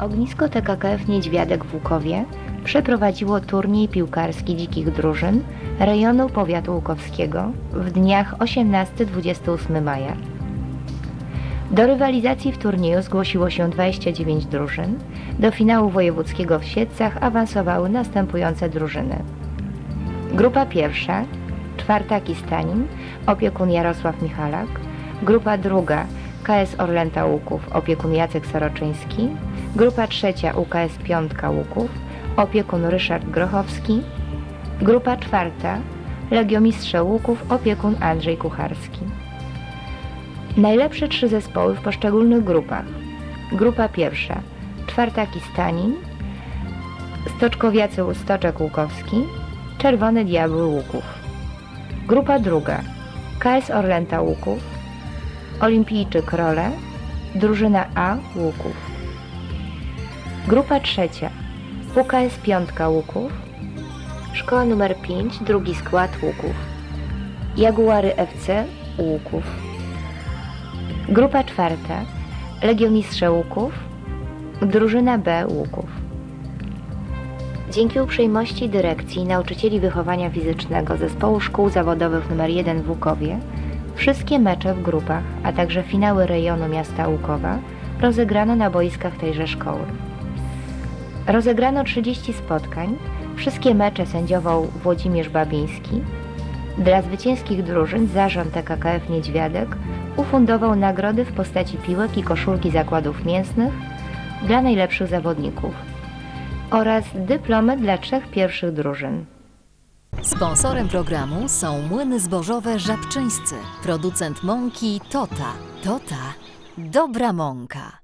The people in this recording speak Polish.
Ognisko TKKF Niedźwiadek w Łukowie przeprowadziło turniej piłkarski dzikich drużyn rejonu powiatu łukowskiego w dniach 18-28 maja. Do rywalizacji w turnieju zgłosiło się 29 drużyn. Do finału wojewódzkiego w Siedcach awansowały następujące drużyny. Grupa pierwsza, czwartaki Stanin, opiekun Jarosław Michalak. Grupa druga, KS Orlęta Łuków, opiekun Jacek Soroczyński. Grupa trzecia, UKS Piątka Łuków, opiekun Ryszard Grochowski. Grupa czwarta, Legiomistrze Łuków, opiekun Andrzej Kucharski. Najlepsze trzy zespoły w poszczególnych grupach. Grupa pierwsza, czwartaki Stanin, Stoczkowiacy Stoczek Łukowski, Czerwone Diabły Łuków. Grupa druga, KS Orlęta Łuków, Olimpijczyk Role, drużyna A Łuków. Grupa trzecia, UKS Piątka Łuków, Szkoła numer 5, drugi skład Łuków, Jaguary FC Łuków. Grupa czwarta, Legiomistrze Łuków, drużyna B Łuków. Dzięki uprzejmości dyrekcji i nauczycieli wychowania fizycznego Zespołu Szkół Zawodowych nr 1 w Łukowie, wszystkie mecze w grupach, a także finały rejonu miasta Łukowa rozegrano na boiskach tejże szkoły. Rozegrano 30 spotkań, wszystkie mecze sędziował Włodzimierz Babiński. Dla zwycięskich drużyn zarząd TKKF Niedźwiadek ufundował nagrody w postaci piłek i koszulki zakładów mięsnych dla najlepszych zawodników oraz dyplomy dla trzech pierwszych drużyn. Sponsorem programu są młyny zbożowe Żabczyńscy, producent mąki Tota. Tota. Dobra mąka.